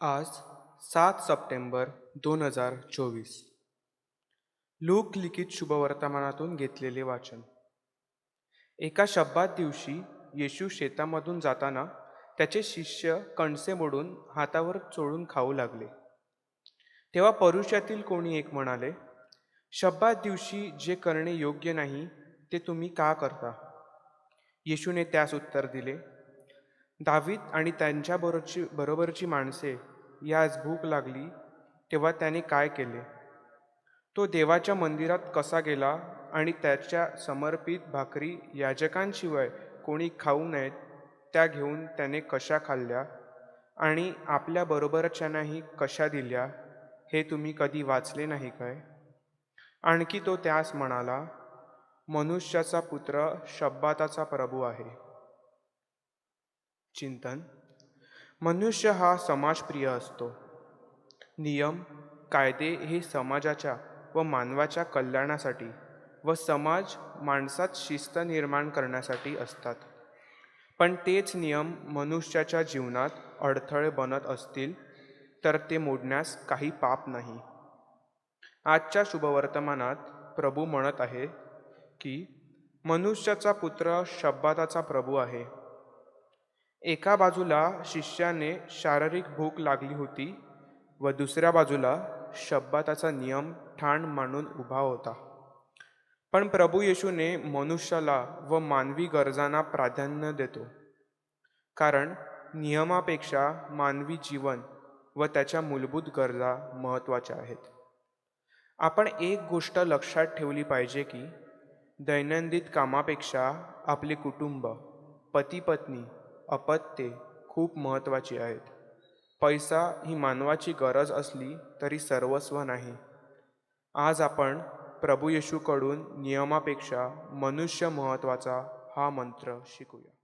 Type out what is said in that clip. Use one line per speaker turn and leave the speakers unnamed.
आज सात सप्टेंबर दोन हजार चोवीस. लोकलिखित शुभवर्तमानातून घेतलेले वाचन. एका शब्दात दिवशी येशू शेतामधून जाताना त्याचे शिष्य कणसे मोडून हातावर चोळून खाऊ लागले. तेव्हा परुषातील कोणी एक म्हणाले शब्दात दिवशी जे करणे योग्य नाही ते तुम्ही का करता? येशूने त्यास उत्तर दिले दावीद आणि त्यांच्या बरोबरची बरोबरची माणसे यास भूक लागली तेव्हा त्याने काय केले? तो देवाच्या मंदिरात कसा गेला आणि त्याच्या समर्पित भाकरी याजकांशिवाय कोणी खाऊ नयेत त्या घेऊन त्याने कशा खाल्ल्या आणि आपल्या बरोबरच्यांनाही कशा दिल्या हे तुम्ही कधी वाचले नाही काय? आणखी तो त्यास म्हणाला मनुष्याचा पुत्र शब्बाताचा प्रभू आहे. चिंतन. मनुष्य हा समाजप्रिय असतो. नियम कायदे हे समाजाच्या व मानवाच्या कल्याणासाठी व समाज माणसात शिस्त निर्माण करण्यासाठी असतात. पण तेच नियम मनुष्याच्या जीवनात अडथळे बनत असतील तर ते मोडण्यास काही पाप नाही. आजच्या शुभवर्तमानात प्रभू म्हणत आहे की मनुष्याचा पुत्र शब्बाताचा प्रभू आहे. एका बाजूला शिष्याने शारीरिक भूक लागली होती व दुसऱ्या बाजूला शब्बाताचा नियम ठाण मांडून उभा होता. पण प्रभू येशूने मनुष्याला व मानवी गरजांना प्राधान्य देतो. कारण नियमापेक्षा मानवी जीवन व त्याच्या मूलभूत गरजा महत्त्वाच्या आहेत. आपण एक गोष्ट लक्षात ठेवली पाहिजे की दैनंदिन कामापेक्षा आपले कुटुंब पती पत्नी अपत्ये खूप महत्त्वाची आहेत. पैसा ही मानवाची गरज असली तरी सर्वस्व नाही. आज आपण प्रभू येशूकडून नियमापेक्षा मनुष्य महत्त्वाचा हा मंत्र शिकूया.